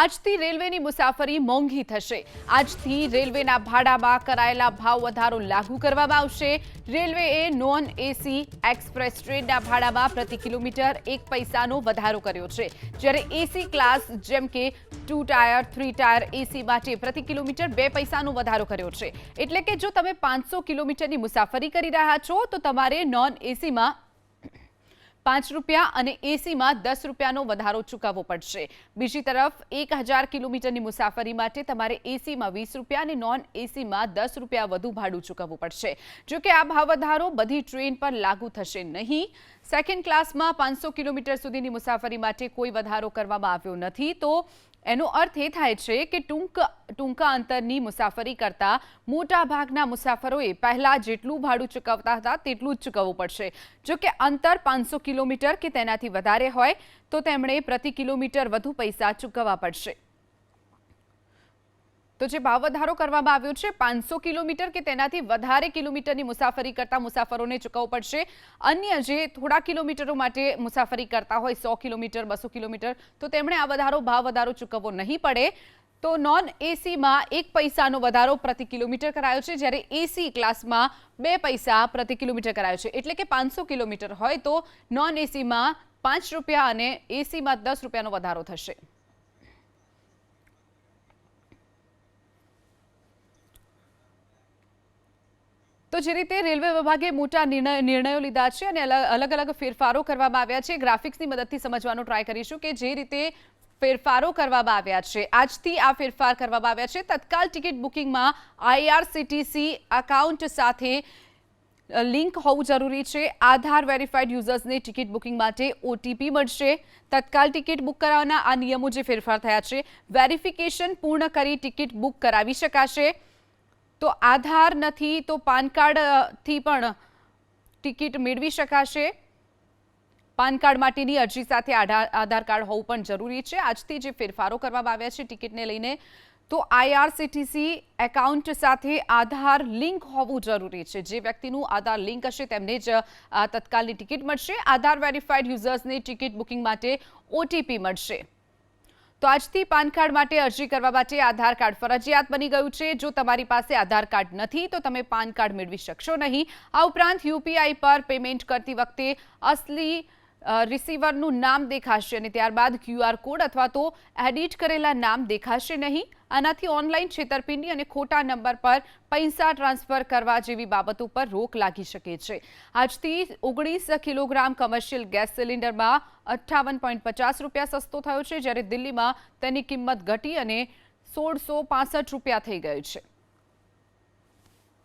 આજથી રેલવેની મુસાફરી મોંઘી થશે. આજથી રેલવેના ભાડામાં કરાયેલા ભાવ વધારો લાગુ કરવામાં આવશે. રેલવેએ નોન એસી એક્સપ્રેસ ટ્રેનના ભાડામાં પ્રતિ કિલોમીટર એક પૈસાનો વધારો કર્યો છે. જ્યારે એસી ક્લાસ, જેમ કે two tier, three tier AC માટે પ્રતિ કિલોમીટર બે પૈસાનો વધારો કર્યો છે. એટલે કે જો તમે પાંચસો કિલોમીટરની મુસાફરી કરી રહ્યા છો, તો તમારે નોન એસીમાં પાંચ રૂપિયા અને એસીમાં દસ રૂપિયાનો વધારો ચૂકવવો પડશે. બીજી તરફ, એક હજાર કિલોમીટરની મુસાફરી માટે તમારે એસીમાં વીસ રૂપિયા અને નોન એસીમાં દસ રૂપિયા વધુ ભાડું ચૂકવવું પડશે. જોકે આ ભાવ વધારો બધી ટ્રેન પર લાગુ થશે નહીં. સેકન્ડ ક્લાસમાં પાંચસો કિલોમીટર સુધીની મુસાફરી માટે કોઈ વધારો કરવામાં આવ્યો નથી. તો એનો અર્થ એ થાય છે કે ટૂંક ટૂંકા અંતરની મુસાફરી કરતા મોટા ભાગના મુસાફરોએ પહેલા જેટલું ભાડું ચૂકવતા હતા તેટલું જ ચૂકવવું પડશે. જો કે અંતર પાંચસો કિલોમીટર કે તેનાથી વધારે હોય તો તેમણે પ્રતિ કિલોમીટર વધુ પૈસા ચૂકવવા પડશે. તો જે ભાવ વધારો કરવામાં આવ્યો છે, પાંચસો કિલોમીટર કે તેનાથી વધારે કિલોમીટરની મુસાફરી કરતા મુસાફરોને ચૂકવવું પડશે. અન્ય જે થોડા કિલોમીટરો માટે મુસાફરી કરતા હોય, સો કિલોમીટર, બસો કિલોમીટર, તો તેમણે આ વધારો, ભાવ વધારો ચૂકવવો નહીં પડે. તો નોન એસીમાં એક પૈસાનો વધારો પ્રતિ કિલોમીટર કરાયો છે, જ્યારે એસી ક્લાસમાં બે પૈસા પ્રતિ કિલોમીટર કરાયો છે. એટલે કે પાંચસો કિલોમીટર હોય તો નોન એસીમાં પાંચ રૂપિયા અને એસીમાં દસ રૂપિયાનો વધારો થશે. તો જે રીતે રેલવે વિભાગે મોટા નિર્ણય લીધા છે અને અલગ અલગ ફેરફારો કરવામાં આવ્યા છે, ગ્રાફિક્સની મદદથી સમજવાનો ટ્રાય કરીશું કે જે રીતે ફેરફારો કરવામાં આવ્યા છે. આજથી આ ફેરફાર કરવામાં આવ્યા છે. તત્કાલ ટિકિટ બુકિંગમાં આઈઆરસીટીસી અકાઉન્ટ સાથે લિંક હોવું જરૂરી છે. આધાર વેરીફાઈડ યુઝર્સને ટિકિટ બુકિંગ માટે ઓટીપી મળશે. તત્કાલ ટિકિટ બુક કરાવવાના આ નિયમો જે ફેરફાર થયા છે. વેરિફિકેશન પૂર્ણ કરી ટિકિટ બુક કરાવી શકાશે. તો આધાર નથી તો પાન કાર્ડથી પણ ટિકિટ મેળવી શકાશે. પાન કાર્ડ માટેની અરજી સાથે આધાર આધાર કાર્ડ હોવું પણ જરૂરી છે. આજથી જે ફેરફારો કરવામાં આવ્યા છે ટિકિટને લઈને, તો આઈઆરસીટીસી એકાઉન્ટ સાથે આધાર લિંક હોવું જરૂરી છે. જે વ્યક્તિનું આધાર લિંક હશે તેમને જ તત્કાલની ટિકિટ મળશે. આધાર વેરીફાઈડ યુઝર્સને ટિકિટ બુકિંગ માટે ઓટીપી મળશે. તો આજથી પાન કાર્ડ માટે અરજી કરવા માટે આધાર કાર્ડ ફરજિયાત બની ગયું છે. જો તમારી પાસે આધાર કાર્ડ નથી, તો તમે પાન કાર્ડ મેળવી શકશો નહીં. આ ઉપરાંત યુપીઆઈ પર પેમેન્ટ કરતી વખતે અસલી રિસીવરનું નામ દેખાશે અને ત્યારબાદ ક્યુઆર કોડ અથવા તો એડિટ કરેલા નામ દેખાશે નહીં. આનાથી ઓનલાઈન છેતરપિંડી અને ખોટા નંબર પર પૈસા ટ્રાન્સફર કરવા જેવી બાબતો પર રોક લાગી શકે છે. આજથી ઓગણીસ કિલોગ્રામ કમર્શિયલ ગેસ સિલિન્ડરમાં અઠ્ઠાવન પોઈન્ટ પચાસ રૂપિયા સસ્તો થયો છે, જ્યારે દિલ્હીમાં તેની કિંમત ઘટી અને સોળસો રૂપિયા થઈ ગઈ છે.